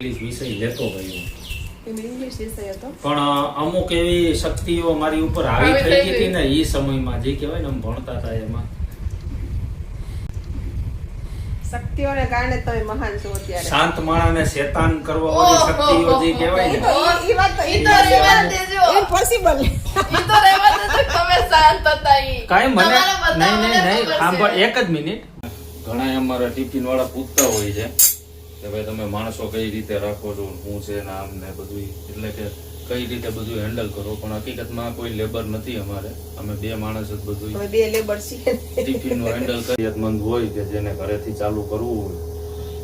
English વિષય લેતો ગયો. પણ અમુક એવી શક્તિઓ મારી ઉપર આવી થઈ ગઈ હતી ને એ સમયમાં જે કહેવાય ને ભણતા હતા એમાં. શક્તિઓને કારણે તમે મહાન છો અત્યારે. શાંત માણાને શેતાન કરવો વાળી શક્તિઓ જે કહેવાય ને ઈ- ઈ વાત તો ઈ તો રહેવા દેજો. ઇમ્પોસિબલ ઈ તો રહેવા દેજો તમે શાંત હતા ઈ. કાંઈ મને નહીં નહીં નહીં સાંભળ એક જ મિનિટ. ઘણા અમારા ટિફિન વાળા પૂછતા હોય છે. કે ભાઈ તમે માણસો કઈ રીતે રાખો છો હું છે ને આમ ને બધું એટલે કે કઈ રીતે બધું હેન્ડલ કરો? પણ હકીકતમાં કોઈ લેબર નથી અમારે. અમે બે માણસ જ બધું બે લેબર હેન્ડલ કરીયતમંદ હોય કે જેને ઘરેથી ચાલુ કરવું હોય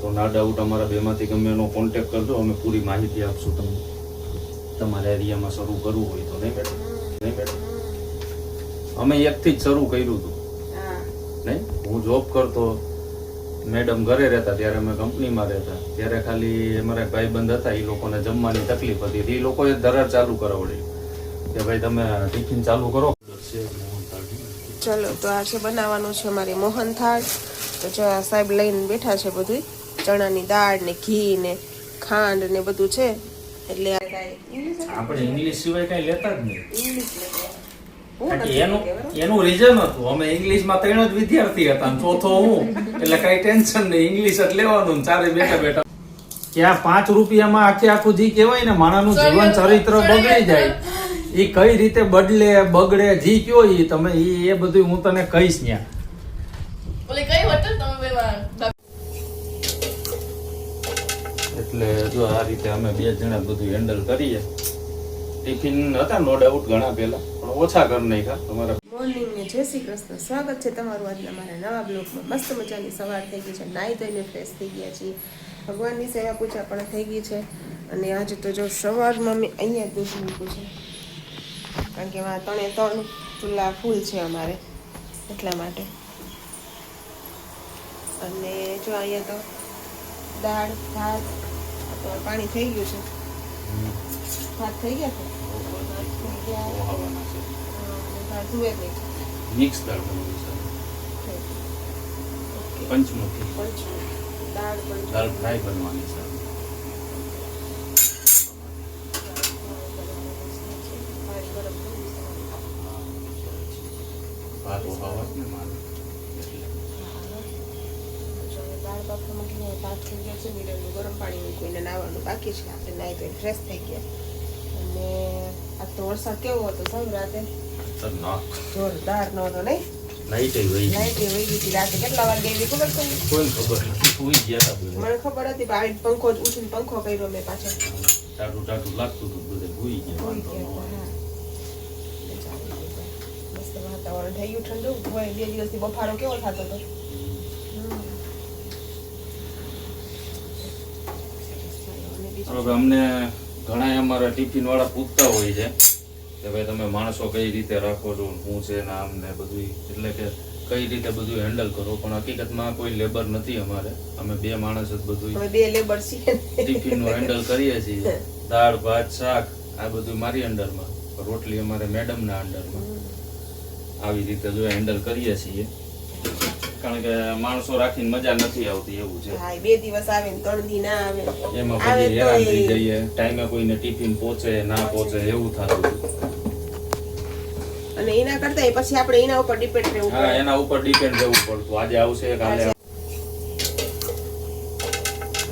તો ના ડાઉટ અમારા બેમાંથી ગમે એનો કોન્ટેક કરજો. અમે પૂરી માહિતી આપશું તમને. તમારા એરિયામાં શરૂ કરવું હોય તો. નહીં બેટા નહીં બેટા અમે એકથી જ શરૂ કર્યું હતું. નહીં? હું જોબ કરતો મેડમ ઘરે રહેતા ત્યારે અમે કંપનીમાં રહેતા. ત્યારે ખાલી અમારા ભાઈબંધ હતા એ લોકોને જમવાની તકલીફ હતી. એ લોકોએ દરર ચાલુ કરાવડી. કે ભાઈ તમે ટિફિન ચાલુ કરો. ચલો તો આ છે બનાવવાનું છે અમારી મોહન થાળ. તો જો આ સાહેબ લઈને બેઠા છે બધું ચણાની દાળ ને ઘી ને ખાંડ ને બધું છે. એટલે? આપણે ઇંગ્લિશ સિવાય કઈ લેતા જ નહીં. ઇંગ્લિશ લેતો. એનું એનું રીઝન હતું. અમે ઇંગ્લિશમાં ત્રણ જ વિદ્યાર્થી હતા ચોથો હું. એટલે કઈ ટેન્શન નહીં. ઇંગ્લિશ જ લેવાનું ચારે બેઠા બેઠા. કે આ પાંચ રૂપિયામાં આખે આખું જે કહેવાય ને માણાનું જીવન ચરિત્ર બગડી જાય. એ કઈ રીતે બદલે બગડે જી કયો એ તમે એ બધું હું તને કહીશ ત્યાં એટલે જો આ રીતે અમે બે જણા બધું હેન્ડલ કરીએ. ટિફિન હતા નો ડાઉટ ઘણા પહેલા. પણ ઓછા કરી નાખ્યા તમારા. મોર્નિંગ ને જય શ્રી કૃષ્ણ. સ્વાગત છે તમારું આજના મારા નવા બ્લોગમાં. મસ્ત મજાની સવાર થઈ ગઈ છે. નાહી ધોઈને ફ્રેશ થઈ ગયા છીએ. ભગવાનની સેવા પૂજા પણ થઈ ગઈ છે. અને આજે તો જો સવારમાં મેં અહીંયા દૂધ મૂક્યું છે. કારણ કે એમાં ત્રણે ત્રણ ચૂલા ફૂલ છે અમારે એટલા માટે. અને જો અહીંયા તો દાળ ભાત પાણી થઈ ગયું છે. ભાત થઈ ગયા છે? આવવાના છે મિક્સ દાળ બનવી છે. ઓકે. પંચમુખી. પંચમી દાળ ફ્રાય બનવાની છે. ભાત ઓહાવા જ ને મારે દાળ બાફવા મૂકીને ભાત થઈ ગયા છે ગરમ પાણી મૂકીને નાવાનું બાકી છે. આપણે નાહી ધોઈને ફ્રેશ થઈ ગયા. અને આજ તો વરસાદ કેવો હતો સાહેબ રાતે. જોરદાર નો હતો નહીં લાઈટ વહી લાઈટ વહી ગઈ હતી રાતે. કેટલા વાગે એવી ખબર તમને? કોઈ ખબર નથી સુઈ ગયા હતા મને ખબર હતી આવી પંખો જ ઉઠીને પંખો કર્યો મેં ટાટું ટાટું લાગતું હતું બધે ભૂઈ ગયા આવે. મસ્ત વાતાવરણ. થઈ ગયું ઠંડુ? હોય બે દિવસથી બફારો કેવો થતો હતો? અમને ઘણા અમારા ટિફિન વાળા પૂછતા હોય છે કે ભાઈ તમે માણસો કઈ રીતે રાખો છો હું છે ને આમ ને બધું એટલે કે કઈ રીતે બધું હેન્ડલ કરો. પણ હકીકતમાં કોઈ લેબર નથી અમારે. અમે બે માણસ જ બધું બે લેબર છીએ. ટિફિનનું હેન્ડલ કરીએ છીએ. દાળ ભાત શાક આ બધું મારી અંડરમાં રોટલી અમારે મેડમના અંડરમાં આવી રીતે જો હેન્ડલ કરીએ છીએ. કારણ કે માણસો રાખીને મજા નથી આવતી એવું છે. હા બે દિવસ આવે ને ત્રણ દી ના આવે. એમાં પછી હેરાન થઈ જઈએ. ટાઈમે કોઈને ટિફિન પહોંચે ના પહોંચે એવું થતું અને એના કરતા પછી આપણે એના ઉપર ડિપેન્ડ રહેવું હા એના ઉપર ડિપેન્ડ રહેવું પડતું. આજે આવશે કાલે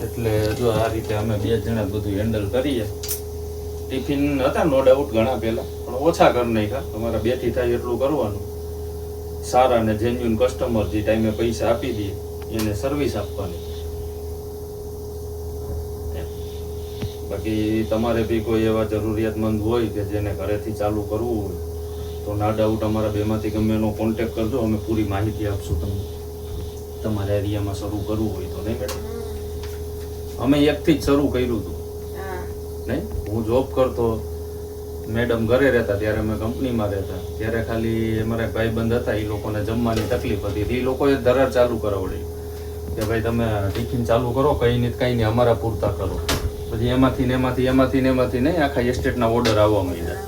એટલે જો આ રીતે અમે બે જણા બધું હેન્ડલ કરીએ. ટિફિન હતા નો ડાઉટ ઘણા પહેલા. પણ ઓછા કરી નાખ્યા. અમારા બેથી થાય એટલું કરવાનું. સારા અને જેન્યુન કસ્ટમર જે ટાઈમે પૈસા આપી દે એને સર્વિસ આપવાની. બાકી તમારે બી કોઈ એવા જરૂરિયાતમંદ હોય કે જેને ઘરેથી ચાલુ કરવું હોય તો ના ડાઉટ અમારા બેમાંથી ગમે એનો કોન્ટેક કરજો અમે પૂરી માહિતી આપશું તમને. તમારા એરિયામાં શરૂ કરવું હોય તો નહીં મેડમ અમે એકથી જ શરૂ કર્યું હતું. નહીં? હું જોબ કરતો મેડમ ઘરે રહેતા ત્યારે અમે કંપનીમાં રહેતા. ત્યારે ખાલી અમારા ભાઈબંધ હતા એ લોકોને જમવાની તકલીફ હતી. એ લોકોએ દરાર ચાલુ કરાવડી. કે ભાઈ તમે ટિફિન ચાલુ કરો કંઈ નહીં કંઈ નહીં અમારા પૂરતા કરો. પછી એમાંથી ને એમાંથી એમાંથી ને એમાંથી નહીં આખા એસ્ટેટના ઓર્ડર આવવા માંડ્યા.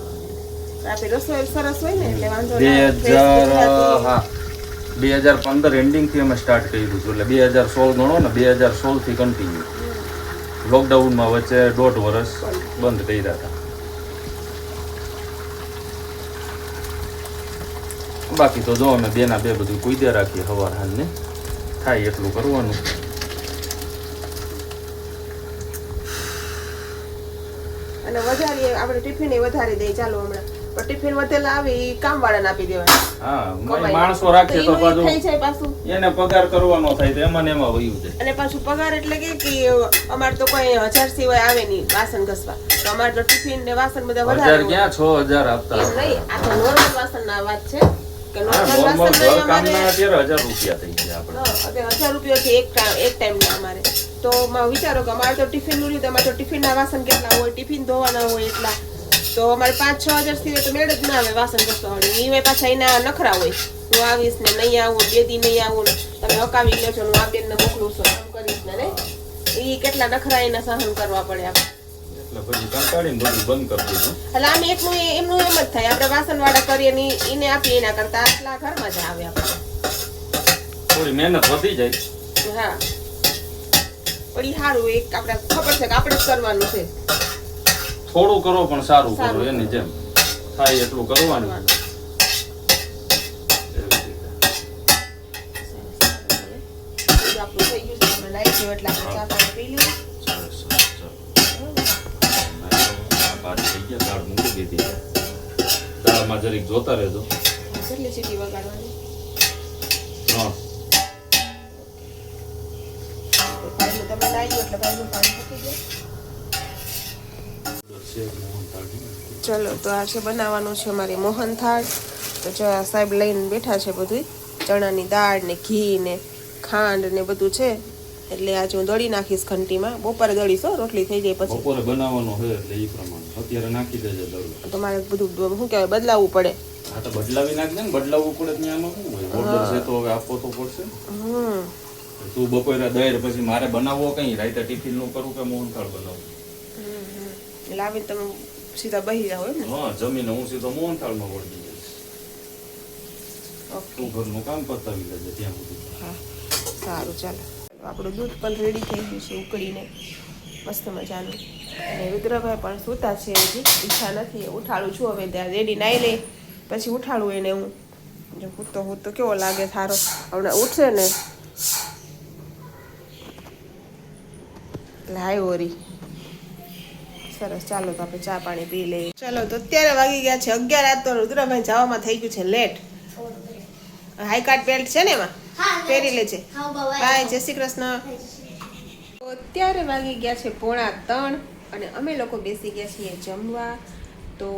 બે હજાર હા. બે હજાર પંદર એન્ડિંગથી અમે સ્ટાર્ટ કર્યું હતું એટલે બે હજાર સોળ ગણો ને બે હજાર સોળથી કન્ટિન્યુ લોકડાઉનમાં વચ્ચે દોઢ વર્ષ બંધ કર્યા હતા. બાકી તો જો અમે બેના બે બધું કુઈદે રાખીએ સવાર હાલને. થાય એટલું કરવાનું. અને વધારે આપણે ટિફિન એ દઈએ ચાલો હમણાં. પણ ટિફિન વધેલા આવે એ કામવાળાને આપી દેવાના હા માણસો રાખીએ તો ઈ થઈ પાછું જાય પાછું. એને પગાર કરવાનો થાય તો એમાં ને એમાં વયું જાય. અને પાછું પગાર એટલે કે કે અમારે તો કોઈ હજાર સિવાય આવે નહીં વાસણ ઘસવા. તો અમારે તો ટિફિન ને વાસણ બધા વધારે હજાર હોય. ક્યાં છ આપતા નહીં આ તો નોર્મલ વાસણના વાત છે. કે હા, નોર્મલ normal વાસણના ઘર કામના અમારે અત્યારે હજાર રૂપિયા થઈ ગયા આપણે હજાર રૂપિયા છે એક એક ટાઈમના અમારે. તો વિચારો કે અમારે તો ટિફિનનું અમારે તો ટિફિનના વાસણ કેટલા હોય ટિફિન ધોવાના હોય એટલા. તો અમારે પાંચ છ હજાર સિવાય તો મેળ જ ના આવે વાસણ ઘસવાવાળી એ પાછા એના નખરા હોય. હું આવીશ ને નહીં આવું બે દી નહીં આવું ને તમે અકાવી લો છો ને હું આ બેનને મોકલું છું. કરીશ ને એ કેટલા નખરા એના સહન કરવા પડે આપણે. એટલે પછી કંટાળીને બધું બંધ કરી દીધું. એટલે આમ એકનું એમનું એમ જ થાય. આપણે વાસણ વાળા કરીએ ને એને આપીએ એના કરતા આટલા ઘરમાં જ આવે આપણે. થોડી મહેનત વધી જાય. હા. પણ ઈ સારું એક આપણે ખબર છે કે આપણે જ કરવાનું છે. થોડું કરો પણ સારું કરો એની જેમ. થાય એટલું કરવાનું. આપણું થઈ ગયું છે આપણે એટલે આપણે ચા પાણી પી લઈએ સરસ, સરસ, સરસ. આ ગયા, દાળ મૂકી દીધી છે. દાળમાં જરીક જોતા રહેજો. કેટલી સીટી વગાડવાની? ત્રણ. ચલો તો આ છે બનાવવાનું છે અમારી મોહનથાળ તો જો આ સાહેબ લઈને બેઠા છે બધું. ચણાની દાળ ને ઘી ને ખાંડ ને બધું છે. એટલે આજે હું દળી નાખીશ ઘંટીમાં. બપોરે દળીશ હો રોટલી થઈ જાય પછી. બપોરે બનાવવાનો હોય એટલે એ પ્રમાણે. અત્યારે નાખી દેજે દળો. તો મારે બધું શું કહેવાય બદલાવવું પડે. હા તો બદલાવી નાખજે ને બદલાવવું પડે ત્યાં આમાં શું હોય? ઓર્ડર છે તો હવે આપવો તો પડશે. હમ. તું બપોરે દહેર પછી મારે બનાવવો કઈ? રાતે ટિફિનનું કરું કે મોહનથાળ બનાવું? આવીને તમે સીધા બહી જાવ એમ ને? હા જમીને હું સીધો મોહનથાળમાં વળગી જઈશ ઓકે. તું ઘરનું કામ પતાવી લેજે ત્યાં સુધી. હા સારું ચાલો. આપણું દૂધ પણ રેડી થઈ ગયું છે ઉકળીને. મસ્ત મજાનું. અને રુદ્રભાઈ પણ સૂતા છે હજી. ઈચ્છા નથી ઉઠાડું છું હવે ત્યાં રેડી નાઈ લે પછી ઉઠાડું એને હું. જો કૂતો તો કેવો લાગે સારો. હમણાં ઉઠશે ને. હાય ઓરી સરસ ચાલો તો આપણે ચા પાણી પી લઈએ. ચાલો તો અત્યારે વાગી ગયા છે અગિયાર રાત તો રુદ્રભાઈ જવામાં થઈ ગયું છે લેટ હાઈ કાર્ડ બેલ્ટ છે ને એમાં? પહેરી લેજે. બાય જય શ્રી કૃષ્ણ. અત્યારે વાગી ગયા છે પોણા ત્રણ અને અમે લોકો બેસી ગયા છીએ જમવા. તો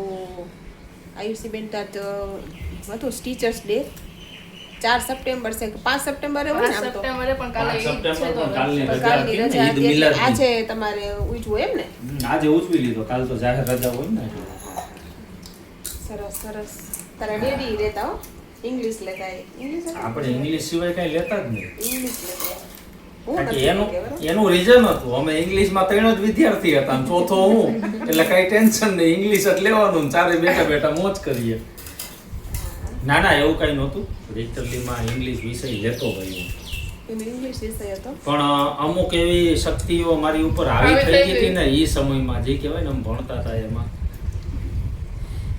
આયુષીબેન બેન તો હતું ટીચર્સ ડે ચાર સપ્ટેમ્બર છે પાંચ સપ્ટેમ્બરે સપ્ટેમ્બરે પણ કાલે રજા. આજે તમારે ઉજવું એમ ને? આજે ઉજવી લીધો કાલ તો જાહેર રજા હોય ને. સરસ સરસ. તારા ડેડી રહેતા હો? ઇંગ્લિશ લેતા ઇંગ્લિશ આપણે ઇંગ્લિશ સિવાય કઈ લેતા જ નહીં. ઇંગ્લિશ લેતા એનું એનું રીઝન હતું. અમે ઇંગ્લિશમાં ત્રણ જ વિદ્યાર્થી હતા અને ચોથો હું. એટલે કઈ ટેન્શન નહીં. ઇંગ્લિશ જ લેવાનું. ચારે બેઠા બેઠા મોજ કરીએ. ના ના એવું કઈ નહોતું. રિટર્લીમાં ઇંગ્લિશ વિષય લેતો ભાઈ હું. એનો ઇંગ્લિશ વિષય હતો? પણ અમુક એવી શક્તિઓ મારી ઉપર આવી થઈ ગઈ હતી ને એ સમયમાં જે કહેવાય ને ભણતા હતા એમાં.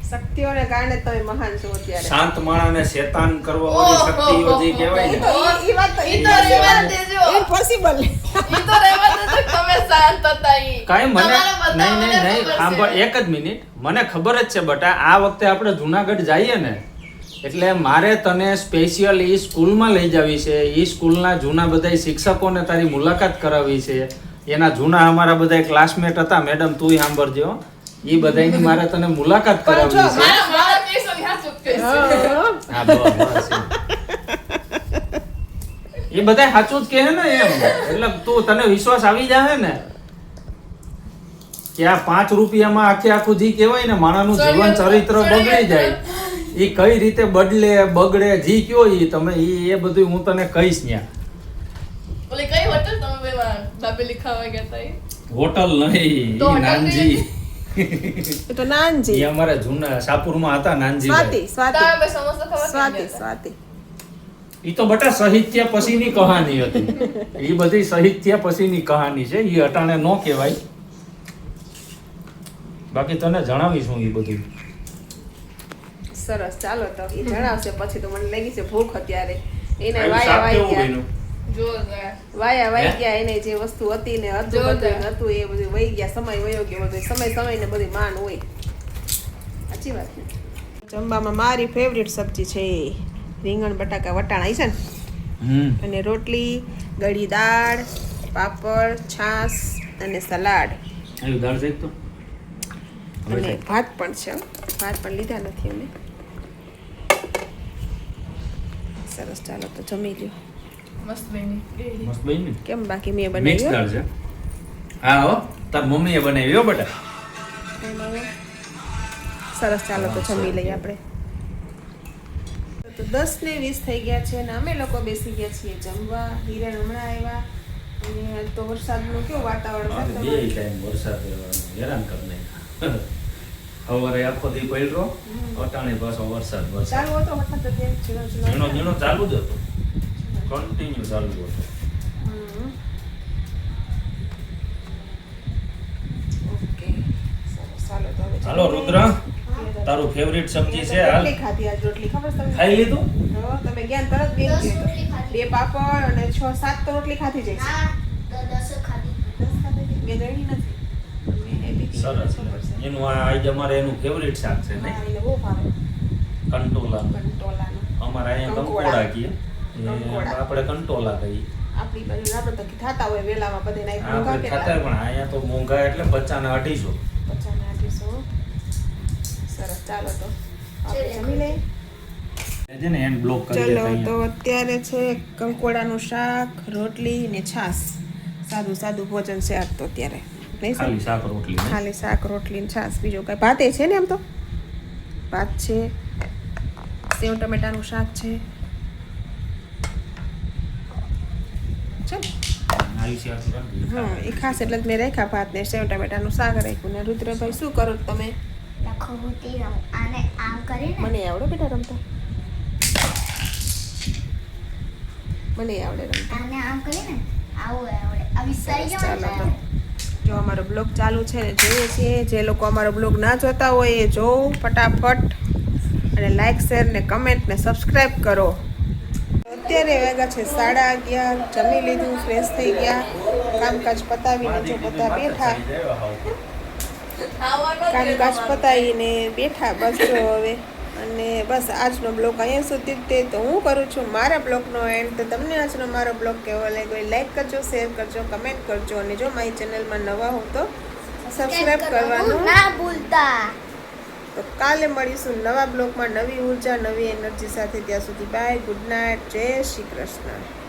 શક્તિઓને કારણે તમે મહાન છો અત્યારે. શાંત માણાને શેતાન કરવો વાળી શક્તિઓ જે કહેવાય ને. ઈ- વાત તો ઈ તો રહેવા દેજો. ઇમ્પોસિબલ ઈ તો રહેવા દેજો તમે શાંત હતા ઈ. કાંઈ મને નહીં નહીં નહીં સાંભળ એક જ મિનિટ. મને ખબર જ છે બટા આ વખતે આપણે જુનાગઢ જઈએ ને એટલે મારે તને સ્પેશિયલ એ સ્કૂલમાં લઈ જવી છે. એ સ્કૂલના જૂના બધા શિક્ષકોને તારી મુલાકાત કરાવવી છે. એના જૂના અમારા બધા ક્લાસમેટ હતા. મેડમ તું સાંભળજો એ બધાની મારે તને મુલાકાત કરાવવી છે. એ બધા સાચું જ કહે ને એમ. એટલે તું તને વિશ્વાસ આવી જાય ને કે આ પાંચ રૂપિયામાં આખે આખું જી કહેવાય ને માણાનું જીવન ચરિત્ર બગડી જાય. એ કઈ રીતે બદલે બગડે જી કયો એ તમે એ એ બધું હું તને કહીશ ત્યાં ઓલી કઈ હોટલ તમે બેમાં દાબેલી ગયા હતા હોટલ નહીં નાનજી. એ તો નાનજી. એ અમારા જૂના શાપુરમાં હતા નાનજી સ્વાતિ સ્વાતિ. સ્વાતિ? સ્વાતિ. ઈ તો બટા સાહિત્ય પછીની કહાની હતી. ઈ બધી સાહિત્ય પછીની કહાની છે. ઈ અટાણે નો કહેવાય. બાકી તને જણાવીશું ઈ બધું. સરસ ચાલો તો. એ જણાવશે પછી તો મને લાગી છે ભૂખ અત્યારે. એને આયું વાયા વાયા વાઈ ગયા એને જે વસ્તુ હતી ને હતું બધું હતું એ બધું વહી ગયા સમય વયો ગયો બધું. સમય સમય ને બધી માન હોય. સાચી વાત ને? જમવામાં મારી ફેવરિટ સબ્જી છે રીંગણ બટાકા વટાણા. છે ને? અને રોટલી ગળી દાળ પાપડ છાશ અને સલાડ. અને ભાત પણ છે ભાત પણ લીધા નથી અમે. સરસ ચાલો તો જમી લ્યો. મસ્ત બની. મસ્ત બની? કેમ બાકી મેં મિક્સ બનાવ્યું દાળ છે. હા હો. તાર મમ્મીએ બનાવી હો બેટા સરસ ચાલો તો જમી લઈએ આપણે. તો દસ ને વીસ થઈ ગયા છે અને અમે લોકો બેસી ગયા છીએ જમવા. હિરણ હમણાં આવ્યા. અને આજ તો વરસાદનું કેવું વાતાવરણ બે ટાઈમ વરસાદ હેરાન કરી નાખ્યા. સવારે આખો દી પડ્યો અટાણે પાછો વરસાદ વરસાદ. ચાલુ હતો ત્યાં ઝીણો. ઝીણો ચાલુ જ હતો. કન્ટિન્યુ ચાલુ હતો હાલો રુદ્ર તારું ફેવરિટ સબ્જી છે હાલ ખાધી આજ રોટલી ખબર છે તમને ખાઈ લીધું તમે જ્ઞાન તરત બે. બે પાપડ અને છ સાત તો રોટલી ખાધી. તો? બે જણી નથી સરસ. એનું આ આજે અમારે એનું ફેવરિટ શાક છે ને ભાવે કંટોલા અમારે અહીંયા કંકોડા. કંકોડા કહીએ એ કંકોડા. આપણે કંટોલા કહીએ આપણી બાજુ આપણે તો થતા હોય વેલામાં બધે નાખી મોંઘા ખાતા પણ અહીંયા તો મોંઘા એટલે પચાને અઢીસો. પચાસ ને આઠસો સરસ ચાલો તો. આપણે જમી લઈએ. છે ને એન્ડ બ્લોક કરી ચલો તો અત્યારે છે કંકોડાનું શાક રોટલી ને છાશ. સાદું સાદું ભોજન છે આજ તો અત્યારે. નહીં ખાલી શાક રોટલી ને. ખાલી શાક રોટલી ને છાશ. બીજો કાંઈ ભાતે છે ને એમ તો? ભાત છે સેવ ટમેટાનું શાક છે ને? આવી શાક રોટલી. હા એ ખાસ એટલે મેં રાખ્યા ભાત ને સેવ ટામેટાનું શાક રાખ્યું ને રુદ્રભાઈ શું કરો તમે? લખો હુતી રહું આને આમ કરીને? મને આવડે બેટા રમતા? મને આવડે રમતા. જો અમારો બ્લોગ ચાલુ છે ને જોઈએ છીએ. જે લોકો અમારો બ્લોગ ના જોતા હોય એ જોવો ફટાફટ. અને લાઈક શેર ને કમેન્ટ ને સબસ્ક્રાઈબ કરો. અત્યારે વાગ્યા છે સાડા અગિયાર જમી લીધું ફ્રેશ થઈ ગયા. કામકાજ પતાવીને જો બધા બેઠા. કામકાજ પતાવીને બેઠા બસ જો હવે. અને બસ આજનો બ્લોગ અહીંયા સુધી તે. તો હું કરું છું મારા બ્લોગનો એન્ડ તો તમને આજનો મારો બ્લોગ કેવો લાગ્યો? લાઈક કરજો શેર કરજો કમેન્ટ કરજો. અને જો મારી ચેનલમાં નવા હો તો સબસ્ક્રાઈબ કરવાનું. ના ભૂલતા. તો કાલે મળીશું નવા બ્લોગમાં નવી ઊર્જા, નવી એનર્જી સાથે. ત્યાં સુધી બાય, ગુડ નાઇટ, જય શ્રી કૃષ્ણ.